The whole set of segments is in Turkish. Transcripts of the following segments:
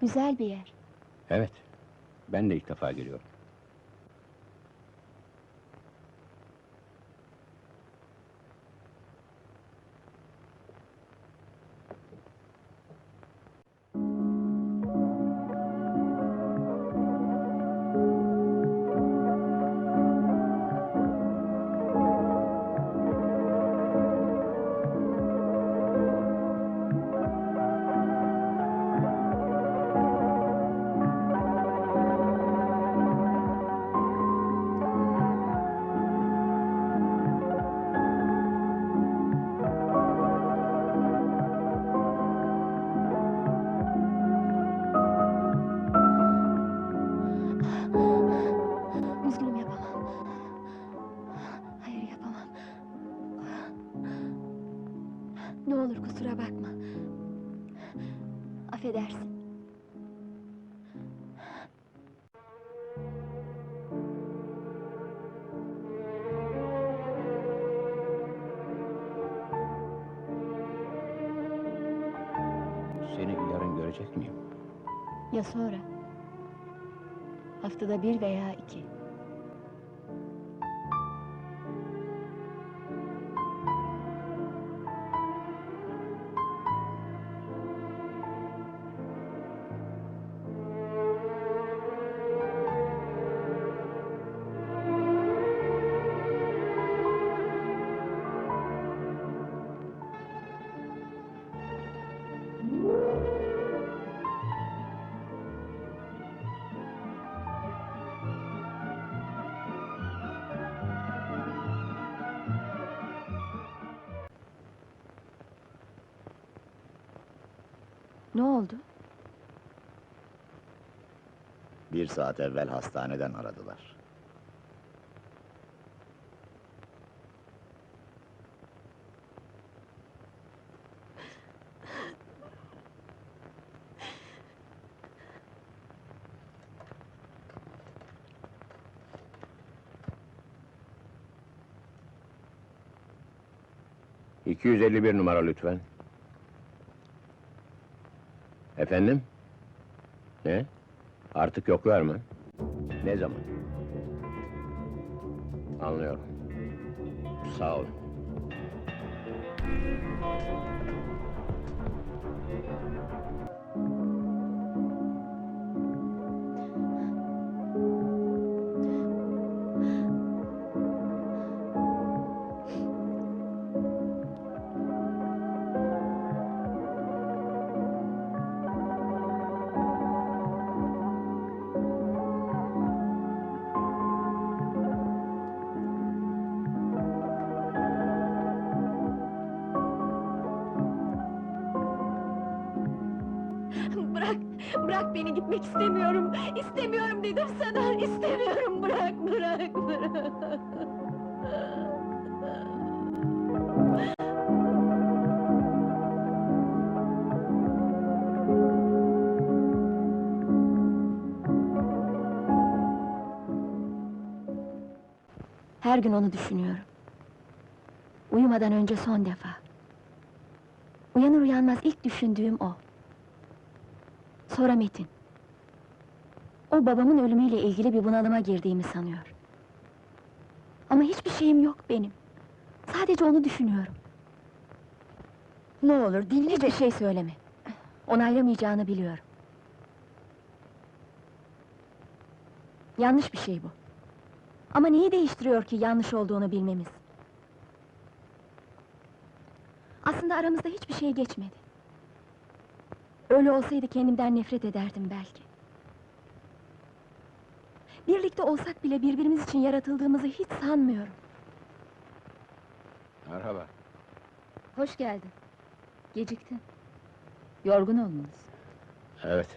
Güzel bir yer. Evet. Ben de ilk defa geliyorum. Ne olur kusura bakma. Affedersin. Seni yarın görecek miyim? Ya sonra? Haftada bir veya iki. Ne oldu? Bir saat evvel hastaneden aradılar. ...251 numara lütfen. Efendim? Ne? Artık yoklar mı? Ne zaman? Anlıyorum. Sağ olun. Bırak beni gitmek istemiyorum. İstemiyorum dedim sana. İstemiyorum, bırak, bırak, bırak. Her gün onu düşünüyorum. Uyumadan önce son defa. Uyanır uyanmaz ilk düşündüğüm o. Sonra Metin. O babamın ölümüyle ilgili bir bunalıma girdiğimi sanıyor. Ama hiçbir şeyim yok benim. Sadece onu düşünüyorum. Ne olur dinle Hiçbir şey söyleme. Onaylamayacağını biliyorum. Yanlış bir şey bu. Ama neyi değiştiriyor ki yanlış olduğunu bilmemiz? Aslında aramızda hiçbir şey geçmedi. Öyle olsaydı kendimden nefret ederdim belki. Birlikte olsak bile birbirimiz için yaratıldığımızı hiç sanmıyorum. Merhaba. Hoş geldin. Geciktin. Yorgun olmalısın. Evet,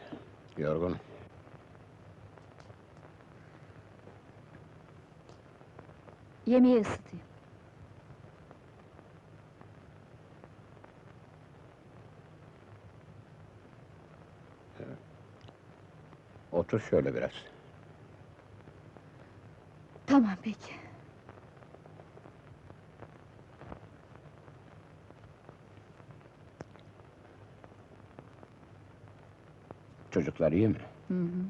yorgun. Yemeği ısıtayım. Otur şöyle biraz. Tamam peki. Çocuklar iyi mi? Hı hı.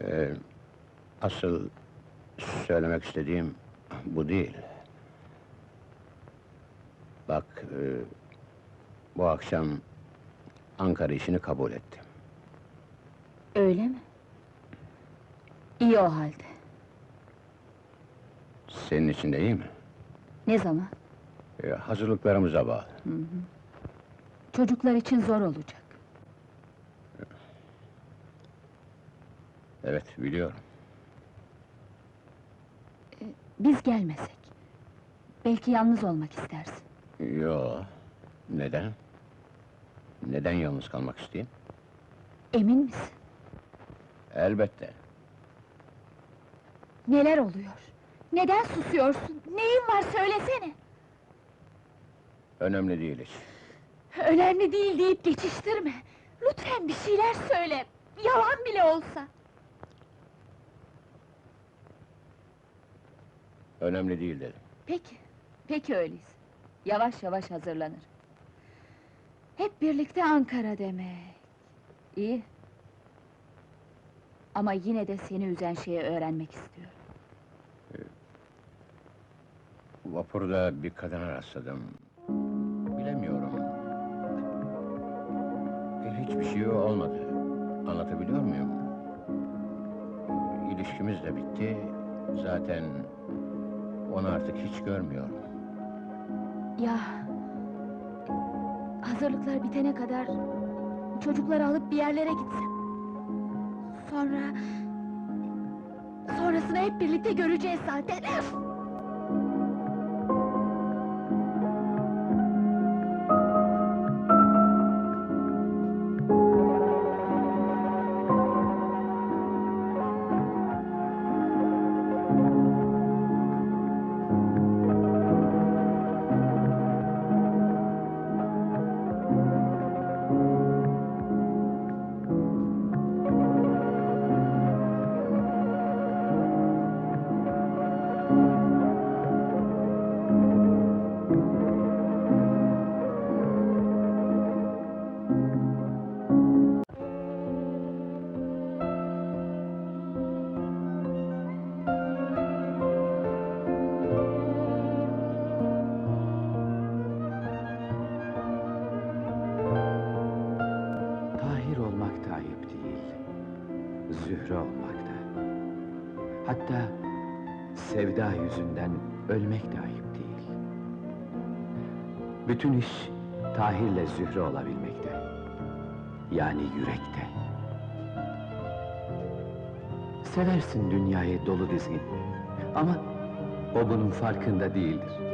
Ee, asıl söylemek istediğim bu değil. Bak, e, bu akşam Ankara işini kabul ettim. Öyle mi? İyi o halde. Senin için de iyi mi? Ne zaman? Ee, hazırlıklarımıza bağlı. Hı hı. Çocuklar için zor olacak. Evet, biliyorum. Biz gelmesek. Belki yalnız olmak istersin. Yo, neden? Neden yalnız kalmak isteyeyim? Emin misin? Elbette. Neler oluyor? Neden susuyorsun? Neyin var söylesene! Önemli değil hiç. Önemli değil deyip geçiştirme! Lütfen bir şeyler söyle! Yalan bile olsa! Önemli değil dedim. Peki, peki öyleyse. Yavaş yavaş hazırlanır. Hep birlikte Ankara demek. İyi. Ama yine de seni üzen şeyi öğrenmek istiyorum. Vapurda bir kadına rastladım. Bilemiyorum. E, Hiçbir şey olmadı. Anlatabiliyor muyum? İlişkimiz de bitti. Zaten onu artık hiç görmüyorum. Ya... Hazırlıklar bitene kadar... Çocukları alıp bir yerlere gitsem. Sonra... Sonrasını hep birlikte göreceğiz zaten. Zühre olmak da. Hatta sevda yüzünden ölmek de ayıp değil. Bütün iş Tahir'le Zühre olabilmekte. Yani yürekte. Seversin dünyayı dolu dizgin. Ama o bunun farkında değildir.